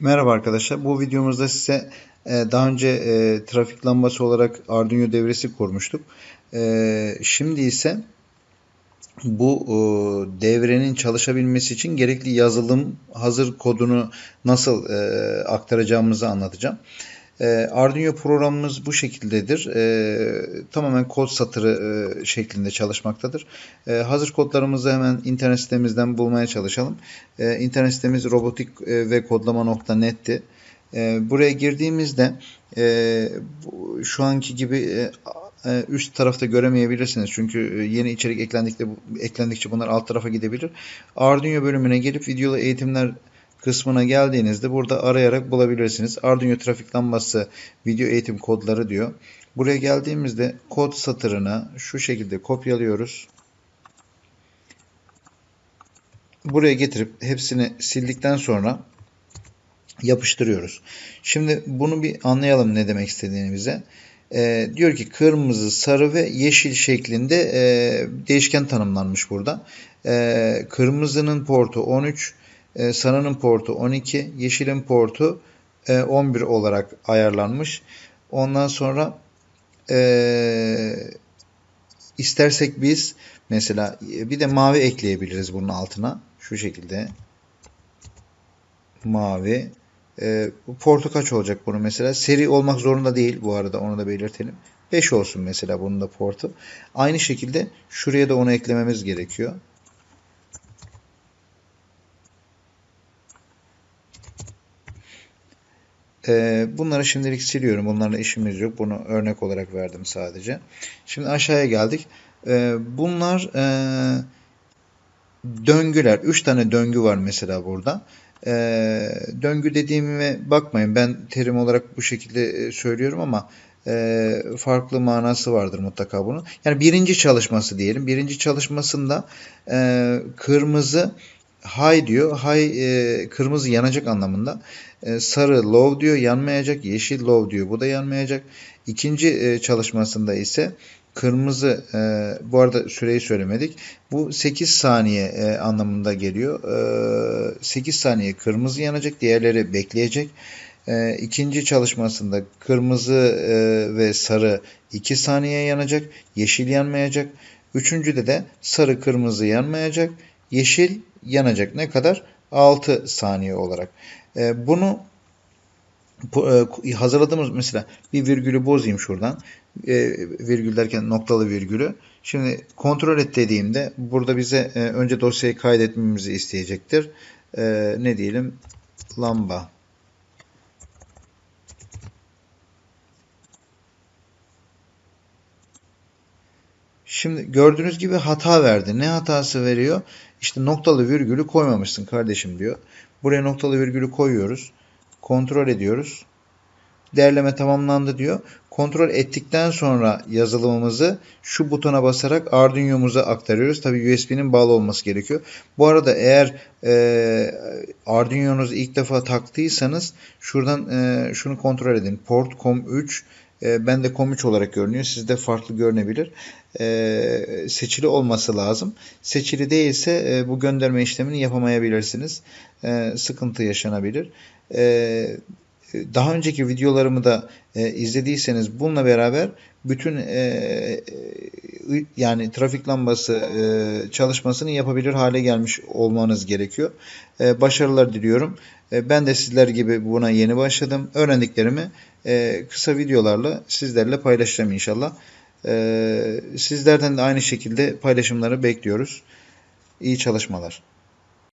Merhaba arkadaşlar. Bu videomuzda size e, daha önce e, trafik lambası olarak Arduino devresi kurmuştuk. E, şimdi ise bu devrenin çalışabilmesi için gerekli yazılım hazır kodunu nasıl aktaracağımızı anlatacağım. Arduino programımız bu şekildedir. tamamen kod satırı şeklinde çalışmaktadır. hazır kodlarımızı hemen internet sitemizden bulmaya çalışalım. İnternet sitemiz robotik ve kodlama.net'ti. buraya girdiğimizde şu anki gibi üst tarafta göremeyebilirsiniz. Çünkü yeni içerik eklendikçe, eklendikçe bunlar alt tarafa gidebilir. Arduino bölümüne gelip videolu eğitimler kısmına geldiğinizde burada arayarak bulabilirsiniz. Arduino trafik lambası video eğitim kodları diyor. Buraya geldiğimizde kod satırına şu şekilde kopyalıyoruz. Buraya getirip hepsini sildikten sonra yapıştırıyoruz. Şimdi bunu bir anlayalım ne demek istediğimize. E, diyor ki kırmızı, sarı ve yeşil şeklinde e, değişken tanımlanmış burada. E, kırmızının portu 13, e, sarının portu 12, yeşilin portu e, 11 olarak ayarlanmış. Ondan sonra e, istersek biz mesela bir de mavi ekleyebiliriz bunun altına. Şu şekilde mavi. E, portu kaç olacak bunu mesela? Seri olmak zorunda değil bu arada onu da belirtelim. 5 olsun mesela bunun da portu. Aynı şekilde şuraya da onu eklememiz gerekiyor. Bunları şimdilik siliyorum. Bunlarla işimiz yok. Bunu örnek olarak verdim sadece. Şimdi aşağıya geldik. Ee, bunlar e, döngüler. 3 tane döngü var mesela burada. Ee, döngü dediğime bakmayın. Ben terim olarak bu şekilde e, söylüyorum ama e, farklı manası vardır mutlaka bunun. Yani birinci çalışması diyelim. Birinci çalışmasında kırmızı high diyor. High e, kırmızı yanacak anlamında. E, sarı low diyor yanmayacak. Yeşil low diyor. Bu da yanmayacak. İkinci e, çalışmasında ise kırmızı e, bu arada süreyi söylemedik. Bu 8 saniye e, anlamında geliyor. E, 8 saniye kırmızı yanacak. Diğerleri bekleyecek. E, ikinci çalışmasında kırmızı e, ve sarı 2 saniye yanacak. Yeşil yanmayacak. Üçüncüde de sarı kırmızı yanmayacak. Yeşil yanacak. Ne kadar? 6 saniye olarak. E, bunu e, hazırladığımız mesela bir virgülü bozayım şuradan. E, virgül derken noktalı virgülü. Şimdi kontrol et dediğimde burada bize e, önce dosyayı kaydetmemizi isteyecektir. E, ne diyelim? Lamba. Şimdi gördüğünüz gibi hata verdi. Ne hatası veriyor? İşte noktalı virgülü koymamışsın kardeşim diyor. Buraya noktalı virgülü koyuyoruz. Kontrol ediyoruz. Değerleme tamamlandı diyor. Kontrol ettikten sonra yazılımımızı şu butona basarak Arduino'muza aktarıyoruz. Tabi USB'nin bağlı olması gerekiyor. Bu arada eğer e, Arduino'nuzu ilk defa taktıysanız şuradan e, şunu kontrol edin. Port COM3 e, ben de COM3 olarak görünüyor. Sizde farklı görünebilir. E, seçili olması lazım. Seçili değilse e, bu gönderme işlemini yapamayabilirsiniz. E, sıkıntı yaşanabilir. E, daha önceki videolarımı da e, izlediyseniz bununla beraber bütün e, e, yani trafik lambası e, çalışmasını yapabilir hale gelmiş olmanız gerekiyor. E, başarılar diliyorum. E, ben de sizler gibi buna yeni başladım. Öğrendiklerimi e, kısa videolarla sizlerle paylaşacağım inşallah. E, sizlerden de aynı şekilde paylaşımları bekliyoruz. İyi çalışmalar.